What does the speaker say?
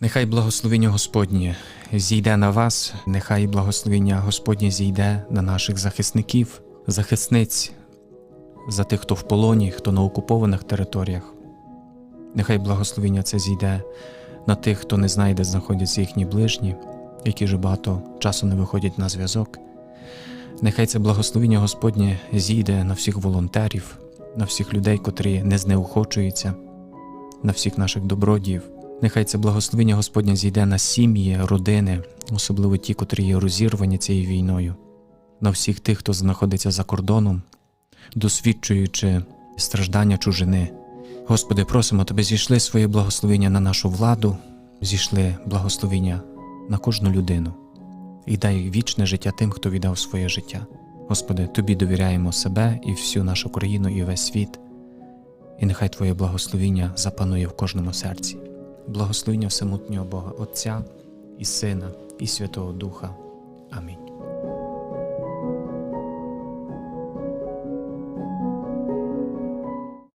Нехай благословення Господнє зійде на вас, нехай благословення Господнє зійде на наших захисників, захисниць, за тих, хто в полоні, хто на окупованих територіях. Нехай благословення це зійде на тих, хто не знає, де знаходяться їхні ближні, які вже багато часу не виходять на зв'язок. Нехай це благословення Господнє зійде на всіх волонтерів, на всіх людей, котрі не знеохочуються, на всіх наших добродіїв. Нехай це благословення Господнє зійде на сім'ї, родини, особливо ті, котрі є розірвані цією війною, на всіх тих, хто знаходиться за кордоном, досвідчуючи страждання чужини. Господи, просимо Тебе, зійшли своє благословення на нашу владу, зійшли благословення на кожну людину і дай вічне життя тим, хто віддав своє життя. Господи, Тобі довіряємо себе і всю нашу країну і весь світ, і нехай Твоє благословіння запанує в кожному серці. Благословіння всемутнього Бога Отця і Сина, і Святого Духа.